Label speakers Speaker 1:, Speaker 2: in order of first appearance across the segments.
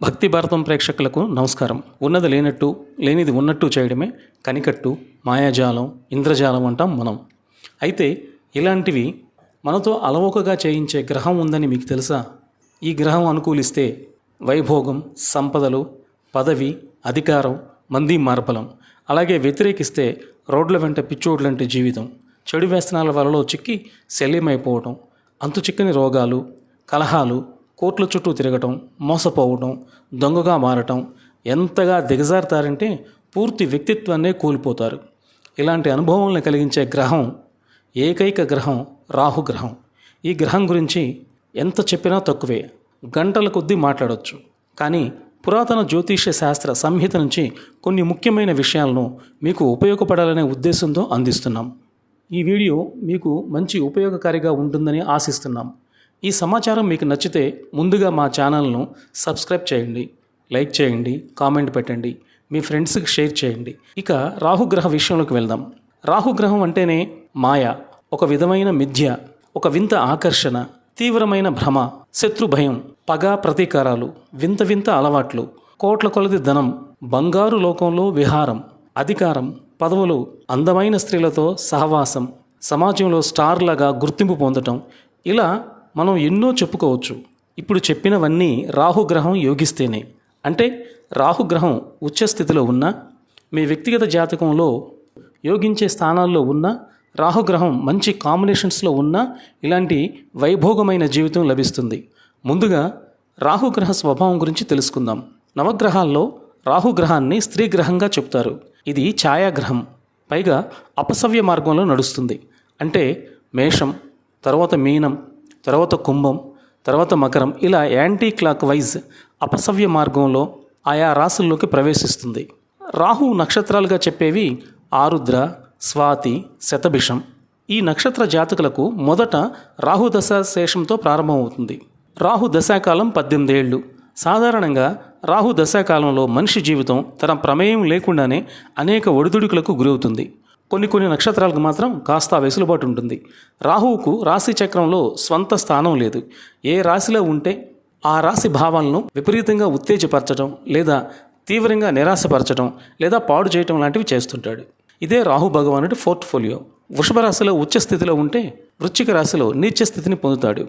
Speaker 1: భక్తి భారతం ప్రేక్షకులకు నమస్కారం. ఉన్నది లేనట్టు లేనిది ఉన్నట్టు చేయడమే కనికట్టు మాయాజాలం ఇంద్రజాలం అంటాం మనం. అయితే ఇలాంటివి మనతో అలవోకగా చేయించే గ్రహం ఉందని మీకు తెలుసా? ఈ గ్రహం అనుకూలిస్తే వైభోగం సంపదలు పదవి అధికారం మంది మార్బలం అలాగే వ్యతిరేకిస్తే రోడ్ల వెంట పిచ్చోడ్లంటి జీవితం చెడు వ్యసనాల వలలో చిక్కి శల్యమైపోవటం అంతు చిక్కని రోగాలు కలహాలు కోట్ల చుట్టూ తిరగటం మోసపోవటం దొంగగా మారటం ఎంతగా దిగజారుతారంటే పూర్తి వ్యక్తిత్వాన్నే కోల్పోతారు. ఇలాంటి అనుభవాలను కలిగించే గ్రహం ఏకైక గ్రహం రాహుగ్రహం ఈ గ్రహం గురించి ఎంత చెప్పినా తక్కువే. గంటల కొద్దీ మాట్లాడవచ్చు కానీ పురాతన జ్యోతిష్య శాస్త్ర సంహిత నుంచి కొన్ని ముఖ్యమైన విషయాలను మీకు ఉపయోగపడాలనే ఉద్దేశంతో అందిస్తున్నాం. ఈ వీడియో మీకు మంచి ఉపయోగకారిగా ఉంటుందని ఆశిస్తున్నాం. ఈ సమాచారం మీకు నచ్చితే ముందుగా మా ఛానల్ను సబ్స్క్రైబ్ చేయండి లైక్ చేయండి కామెంట్ పెట్టండి మీ ఫ్రెండ్స్కి షేర్ చేయండి. ఇక రాహుగ్రహ విషయంలోకి వెళ్దాం. రాహుగ్రహం అంటేనే మాయ ఒక విధమైన మిథ్య ఒక వింత ఆకర్షణ తీవ్రమైన భ్రమ శత్రు భయం పగ ప్రతీకారాలు వింత వింత అలవాట్లు కోట్ల కొలది ధనం బంగారు లోకంలో విహారం అధికారం పదవులు అందమైన స్త్రీలతో సహవాసం సమాజంలో స్టార్లాగా గుర్తింపు పొందటం ఇలా మనం ఎన్నో చెప్పుకోవచ్చు. ఇప్పుడు చెప్పినవన్నీ రాహుగ్రహం యోగిస్తేనే. అంటే రాహుగ్రహం ఉచ్చస్థితిలో ఉన్న మీ వ్యక్తిగత జాతకంలో యోగించే స్థానాల్లో ఉన్న రాహుగ్రహం మంచి కాంబినేషన్స్లో ఉన్న ఇలాంటి వైభోగమైన జీవితం లభిస్తుంది. ముందుగా రాహుగ్రహ స్వభావం గురించి తెలుసుకుందాం. నవగ్రహాల్లో రాహుగ్రహాన్ని స్త్రీ గ్రహంగా చెప్తారు. ఇది ఛాయాగ్రహం. పైగా అపసవ్య మార్గంలో నడుస్తుంది. అంటే మేషం తర్వాత మీనం తర్వాత కుంభం తర్వాత మకరం. ఇలా యాంటీ క్లాక్ వైజ్ అపసవ్య మార్గంలో ఆయా రాసుల్లోకి ప్రవేశిస్తుంది. రాహు నక్షత్రాలుగా చెప్పేవి ఆరుద్ర స్వాతి శతభిషం. ఈ నక్షత్ర జాతకులకు మొదట రాహుదశ శేషంతో ప్రారంభమవుతుంది. రాహు దశాకాలం పద్దెనిమిది ఏళ్ళు. సాధారణంగా రాహు దశాకాలంలో మనిషి జీవితం తన ప్రమేయం లేకుండానే అనేక ఒడిదుడుకులకు గురవుతుంది. కొన్ని కొన్ని నక్షత్రాలకు మాత్రం కాస్త వెసులుబాటు ఉంటుంది. రాహువుకు రాశి చక్రంలో స్వంత స్థానం లేదు. ఏ రాశిలో ఉంటే ఆ రాశి భావాలను విపరీతంగా ఉత్తేజపరచడం లేదా తీవ్రంగా నిరాశపరచడం లేదా పాడు చేయటం లాంటివి చేస్తుంటాడు. ఇదే రాహు భగవానుడి పోర్ట్ఫోలియో. వృషభ రాశిలో ఉచ్చ స్థితిలో ఉంటే వృశ్చిక రాశిలో నీచ స్థితిని పొందుతాడు.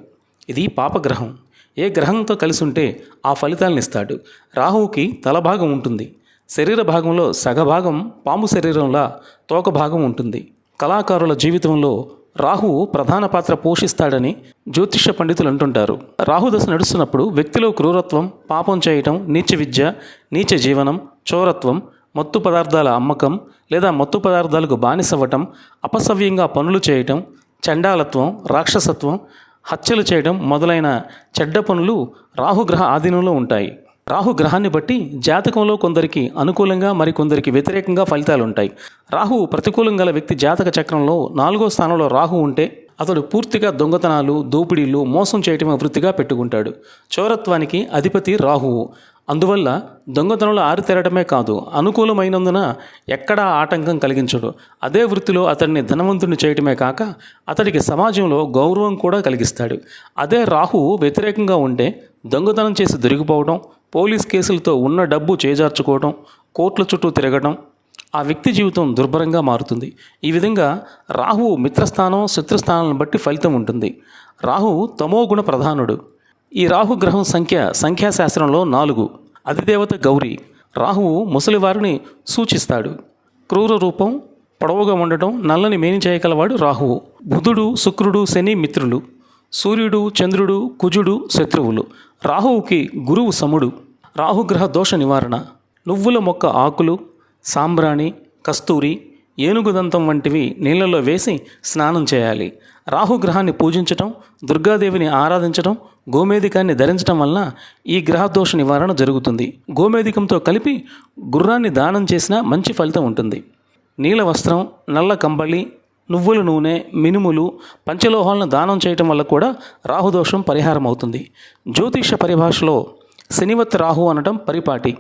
Speaker 1: ఇది పాపగ్రహం. ఏ గ్రహంతో కలిసి ఉంటే ఆ ఫలితాలను ఇస్తాడు. రాహువుకి తలభాగం ఉంటుంది. శరీర భాగంలో సగభాగం పాము శరీరంలా తోక భాగం ఉంటుంది. కళాకారుల జీవితంలో రాహువు ప్రధాన పాత్ర పోషిస్తాడని జ్యోతిష పండితులు అంటుంటారు. రాహుదశ నడుస్తున్నప్పుడు వ్యక్తిలో క్రూరత్వం పాపం చేయటం నీచ విద్య నీచ జీవనం చోరత్వం మత్తు పదార్థాల అమ్మకం లేదా మత్తు పదార్థాలకు బానిసవ్వటం అపసవ్యంగా పనులు చేయటం చండాలత్వం రాక్షసత్వం హత్యలు చేయడం మొదలైన చెడ్డ పనులు రాహుగ్రహ ఆధీనంలో ఉంటాయి. రాహు గ్రహాన్ని బట్టి జాతకంలో కొందరికి అనుకూలంగా మరికొందరికి వ్యతిరేకంగా ఫలితాలు ఉంటాయి రాహు ప్రతికూలం గల వ్యక్తి జాతక చక్రంలో నాలుగో స్థానంలో రాహు ఉంటే అతడు పూర్తిగా దొంగతనాలు దోపిడీలు మోసం చేయటమే వృత్తిగా పెట్టుకుంటాడు. చౌరత్వానికి అధిపతి రాహువు. అందువల్ల దొంగతనంలో ఆరితేరటమే కాదు అనుకూలమైనందున ఎక్కడా ఆటంకం కలిగించడు. అదే వృత్తిలో అతడిని ధనవంతుని చేయటమే కాక అతడికి సమాజంలో గౌరవం కూడా కలిగిస్తాడు. అదే రాహువు వ్యతిరేకంగా ఉంటే దొంగతనం చేసి దొరికిపోవడం పోలీస్ కేసులతో ఉన్న డబ్బు చేజార్చుకోవడం కోర్టుల చుట్టూ తిరగడం ఆ వ్యక్తి జీవితం దుర్భరంగా మారుతుంది. ఈ విధంగా రాహువు మిత్రస్థానం శత్రుస్థానాలను బట్టి ఫలితం ఉంటుంది. రాహువు తమోగుణ ప్రధానుడు. ఈ రాహు గ్రహం సంఖ్య సంఖ్యాశాస్త్రంలో నాలుగు. అధిదేవత గౌరీ. రాహువు ముసలివారిని సూచిస్తాడు. క్రూర రూపం పొడవుగా ఉండటం నల్లని మేని చేయగలవాడు రాహువు. బుధుడు శుక్రుడు శని మిత్రులు. సూర్యుడు చంద్రుడు కుజుడు శత్రువులు. రాహువుకి గురువు సముడు. రాహుగ్రహ దోష నివారణ. నువ్వుల మొక్క ఆకులు సాంబ్రాణి కస్తూరి ఏనుగుదంతం వంటివి నీళ్ళలో వేసి స్నానం చేయాలి. రాహుగ్రహాన్ని పూజించటం దుర్గాదేవిని ఆరాధించటం గోమేధికాన్ని ధరించడం వలన ఈ గ్రహదోష నివారణ జరుగుతుంది. గోమేధికంతో కలిపి గుర్రాన్ని దానం చేసినా మంచి ఫలితం ఉంటుంది. నీల వస్త్రం నల్ల కంబళి నువ్వుల నూనె మినుములు పంచలోహాలను దానం చేయటం వల్ల కూడా రాహుదోషం పరిహారం అవుతుంది జ్యోతిష పరిభాషలో శనివత్ రాహు అనటం పరిపాటి.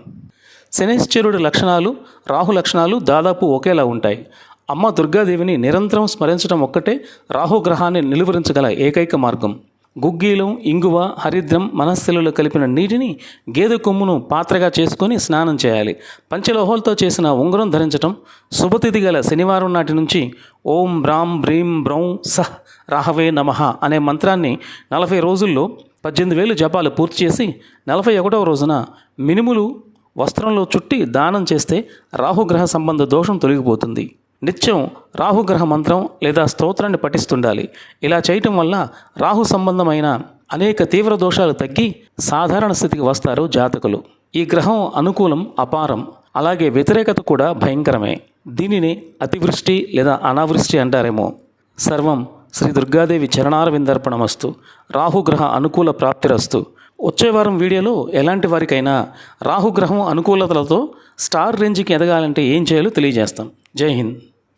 Speaker 1: శనిశ్చరుడి లక్షణాలు రాహు లక్షణాలు దాదాపు ఒకేలా ఉంటాయి. అమ్మ దుర్గాదేవిని నిరంతరం స్మరించడం ఒక్కటే రాహుగ్రహాన్ని నిలువరించగల ఏకైక మార్గం. గుగ్గీలం ఇంగువ హరిద్రం మనస్సులలో కలిపిన నీటిని గేదె కొమ్మును పాత్రగా చేసుకొని స్నానం చేయాలి. పంచలోహాలతో చేసిన ఉంగరం ధరించటం శుభతిథి గల శనివారం నాటి నుంచి ఓం బ్రాం బ్రీం బ్రౌం సహ్ రాహవే నమః అనే మంత్రాన్ని నలభై రోజుల్లో పద్దెనిమిది వేలు జపాలు పూర్తి చేసి నలభై ఒకటవ రోజున మినుములు వస్త్రంలో చుట్టి దానం చేస్తే రాహుగ్రహ సంబంధ దోషం తొలగిపోతుంది. నిత్యం రాహుగ్రహ మంత్రం లేదా స్తోత్రాన్ని పఠిస్తుండాలి. ఇలా చేయటం వల్ల రాహు సంబంధమైన అనేక తీవ్ర దోషాలు తగ్గి సాధారణ స్థితికి వస్తారు జాతకులు. ఈ గ్రహం అనుకూలం అపారం అలాగే వ్యతిరేకత కూడా భయంకరమే. దీనిని అతివృష్టి లేదా అనావృష్టి అంటారేమో. సర్వం శ్రీ దుర్గాదేవి చరణారవిందర్పణమస్తు. రాహుగ్రహ అనుకూల ప్రాప్తిరస్తు. వచ్చే వారం వీడియోలో ఎలాంటి వారికైనా రాహుగ్రహం అనుకూలతలతో స్టార్ రేంజ్కి ఎదగాలంటే ఏం చేయాలో తెలియజేస్తాం. జై హింద్.